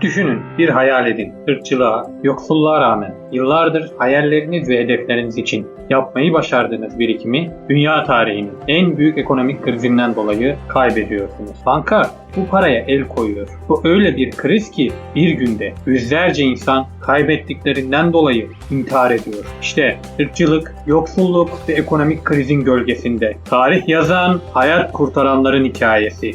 Düşünün, bir hayal edin. Irkçılığa, yoksulluğa rağmen yıllardır hayalleriniz ve hedefleriniz için yapmayı başardığınız birikimi dünya tarihinin en büyük ekonomik krizinden dolayı kaybediyorsunuz. Banka bu paraya el koyuyor. Bu öyle bir kriz ki bir günde yüzlerce insan kaybettiklerinden dolayı intihar ediyor. İşte ırkçılık, yoksulluk ve ekonomik krizin gölgesinde tarih yazan, hayat kurtaranların hikayesi.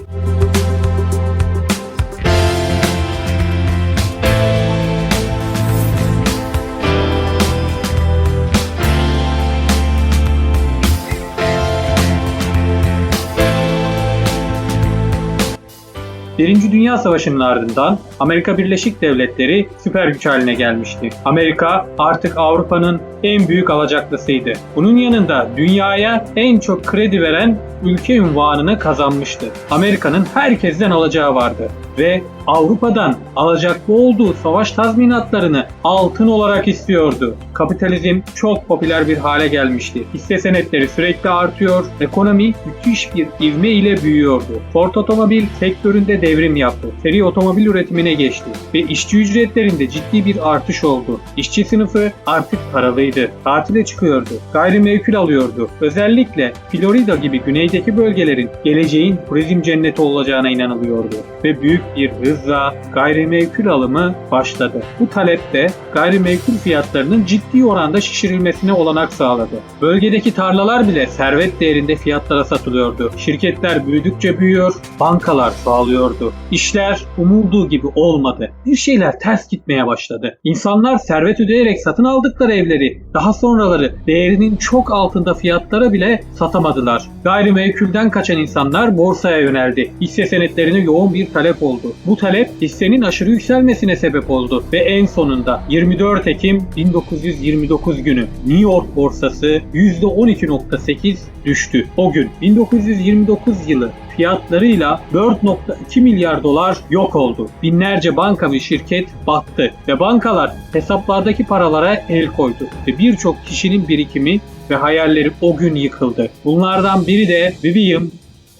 Birinci Dünya Savaşı'nın ardından Amerika Birleşik Devletleri süper güç haline gelmişti. Amerika artık Avrupa'nın en büyük alacaklısıydı. Bunun yanında dünyaya en çok kredi veren ülke ünvanını kazanmıştı. Amerika'nın herkesten alacağı vardı ve Avrupa'dan alacaklı olduğu savaş tazminatlarını altın olarak istiyordu. Kapitalizm çok popüler bir hale gelmişti. Hisse senetleri sürekli artıyor, ekonomi müthiş bir ivme ile büyüyordu. Ford otomobil sektöründe devrim yaptı. Seri otomobil üretimine geçti ve işçi ücretlerinde ciddi bir artış oldu. İşçi sınıfı artık paralıydı. Tatile çıkıyordu. Gayrimenkul alıyordu. Özellikle Florida gibi güneydeki bölgelerin geleceğin turizm cenneti olacağına inanılıyordu ve büyük bir hızla gayrimenkul alımı başladı. Bu talep de gayrimenkul fiyatlarının ciddi oranda şişirilmesine olanak sağladı. Bölgedeki tarlalar bile servet değerinde fiyatlara satılıyordu. Şirketler büyüdükçe büyüyor, bankalar çoğalıyordu. İşler umulduğu gibi olmadı. Bir şeyler ters gitmeye başladı. İnsanlar servet ödeyerek satın aldıkları evleri daha sonraları değerinin çok altında fiyatlara bile satamadılar. Gayrimenkulden kaçan insanlar borsaya yöneldi. Hisse senetlerine yoğun bir talep oldu. Bu talep hissenin aşırı yükselmesine sebep oldu ve en sonunda 24 Ekim 1929 günü New York borsası %12.8 düştü. O gün 1929 yılı fiyatlarıyla 4.2 milyar dolar yok oldu. Binlerce banka ve şirket battı ve bankalar hesaplardaki paralara el koydu ve birçok kişinin birikimi ve hayalleri o gün yıkıldı. Bunlardan biri de William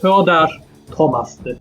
Theodore Thomas'tı.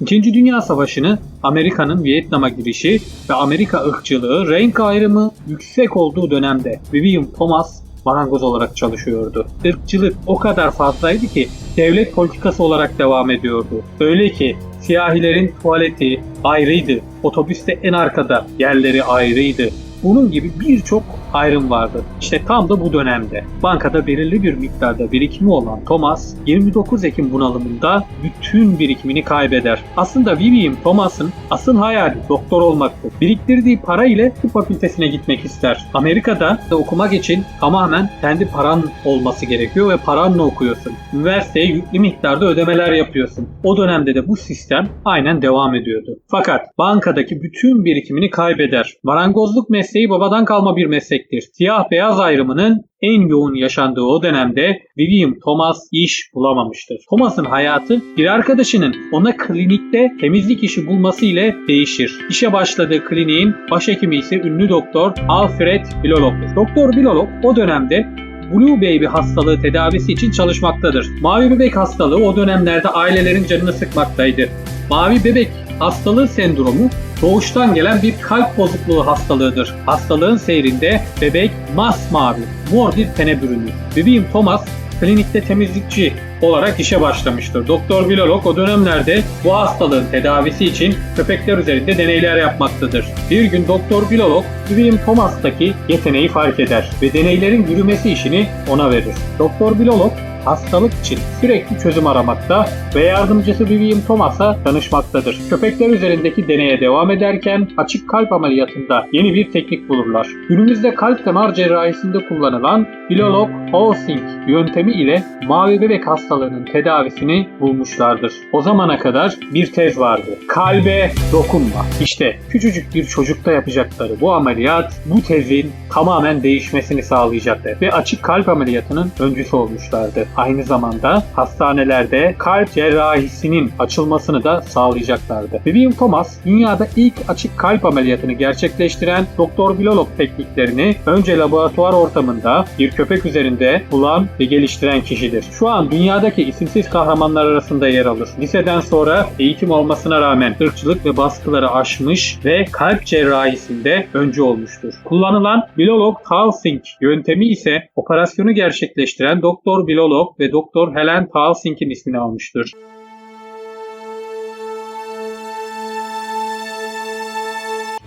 İkinci Dünya Savaşı'nı Amerika'nın Vietnam'a girişi ve Amerika ırkçılığı renk ayrımı yüksek olduğu dönemde William Thomas marangoz olarak çalışıyordu. Irkçılık o kadar fazlaydı ki devlet politikası olarak devam ediyordu. Öyle ki siyahilerin tuvaleti ayrıydı, otobüste en arkada yerleri ayrıydı. Bunun gibi birçok ayrım vardı. İşte tam da bu dönemde bankada belirli bir miktarda birikimi olan Thomas 29 Ekim bunalımında bütün birikimini kaybeder. Aslında William Thomas'ın asıl hayali doktor olmaktı. Biriktirdiği para ile tıp fakültesine gitmek ister. Amerika'da da okumak için tamamen kendi paran olması gerekiyor ve paranla okuyorsun. Üniversiteye yüklü miktarda ödemeler yapıyorsun. O dönemde de bu sistem aynen devam ediyordu. Fakat bankadaki bütün birikimini kaybeder. Marangozluk mesleği babadan kalma bir meslektir. Siyah beyaz ayrımının en yoğun yaşandığı o dönemde William Thomas iş bulamamıştır. Thomas'ın hayatı bir arkadaşının ona klinikte temizlik işi bulması ile değişir. İşe başladığı kliniğin başhekimi ise ünlü doktor Alfred Bilolog'dur. Doktor Bilolog o dönemde Blue Baby hastalığı tedavisi için çalışmaktadır. Mavi bebek hastalığı o dönemlerde ailelerin canını sıkmaktaydı. Mavi bebek hastalığı sendromu doğuştan gelen bir kalp bozukluğu hastalığıdır. Hastalığın seyrinde bebek masmavi, mor bir tene bürünür. William Thomas klinikte temizlikçi olarak işe başlamıştır. Doktor Bilolog o dönemlerde bu hastalığın tedavisi için köpekler üzerinde deneyler yapmaktadır. Bir gün Doktor Bilolog William Thomas'taki yeteneği fark eder ve deneylerin yürümesi işini ona verir. Doktor Bilolog hastalık için sürekli çözüm aramakta ve yardımcısı William Thomas'a danışmaktadır. Köpekler üzerindeki deneye devam ederken açık kalp ameliyatında yeni bir teknik bulurlar. Günümüzde kalp damar cerrahisinde kullanılan Bilolog Housing yöntemi ile mavi bebek hastalığının tedavisini bulmuşlardır. O zamana kadar bir tez vardı. Kalbe dokunma. İşte küçücük bir çocukta yapacakları bu ameliyat bu tezin tamamen değişmesini sağlayacaktı ve açık kalp ameliyatının öncüsü olmuşlardı. Aynı zamanda hastanelerde kalp cerrahisinin açılmasını da sağlayacaklardı. Vivian Thomas dünyada ilk açık kalp ameliyatını gerçekleştiren doktor bilolog tekniklerini önce laboratuvar ortamında bir köpek üzerinde bulan ve geliştiren kişidir. Şu an dünyadaki isimsiz kahramanlar arasında yer alır. Liseden sonra eğitim olmasına rağmen ırkçılık ve baskıları aşmış ve kalp cerrahisinde öncü olmuştur. Kullanılan bilolog Tausink yöntemi ise operasyonu gerçekleştiren Doktor Bilolog ve Doktor Helen Tausink'in ismini almıştır.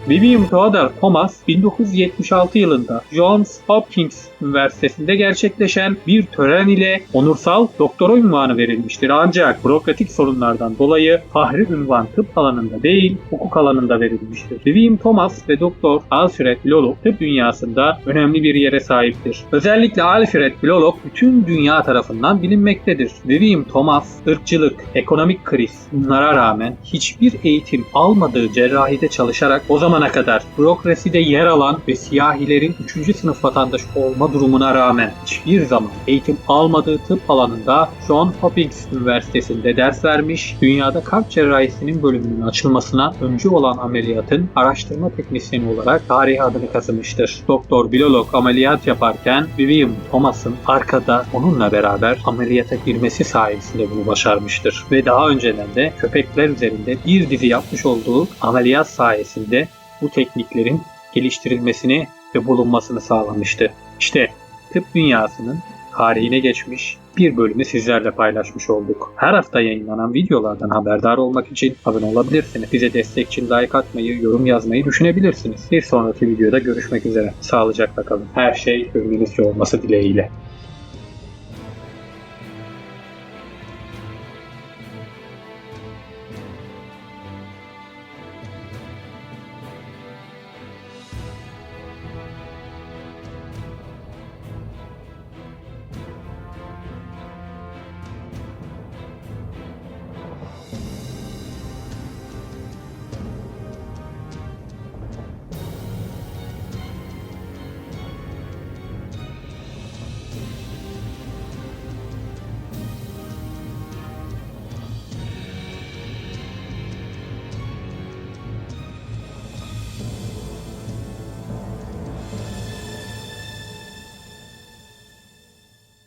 William Theodore Thomas 1976 yılında Johns Hopkins Üniversitesi'nde gerçekleşen bir tören ile onursal doktora unvanı verilmiştir. Ancak bürokratik sorunlardan dolayı fahri ünvan tıp alanında değil, hukuk alanında verilmiştir. William Thomas ve Doktor Alfred Blalock tıp dünyasında önemli bir yere sahiptir. Özellikle Alfred Blalock bütün dünya tarafından bilinmektedir. William Thomas, ırkçılık, ekonomik kriz bunlara rağmen hiçbir eğitim almadığı cerrahide çalışarak o zamana kadar bürokraside yer alan ve siyahilerin 3. sınıf vatandaş olma durumuna rağmen hiçbir zaman eğitim almadığı tıp alanında John Hopkins Üniversitesi'nde ders vermiş, dünyada kalp cerrahisinin bölümünün açılmasına öncü olan ameliyatın araştırma teknisyeni olarak tarih adını kazımıştır. Doktor Bilolog ameliyat yaparken William Thomas'ın arkada onunla beraber ameliyata girmesi sayesinde bunu başarmıştır. Ve daha önceden de köpekler üzerinde bir dizi yapmış olduğu ameliyat sayesinde bu tekniklerin geliştirilmesini ve bulunmasını sağlamıştı. İşte tıp dünyasının tarihine geçmiş bir bölümü sizlerle paylaşmış olduk. Her hafta yayınlanan videolardan haberdar olmak için abone olabilirsiniz. Bize destek için like atmayı, yorum yazmayı düşünebilirsiniz. Bir sonraki videoda görüşmek üzere. Sağlıcakla kalın. Her şey gönlünüzce olması dileğiyle.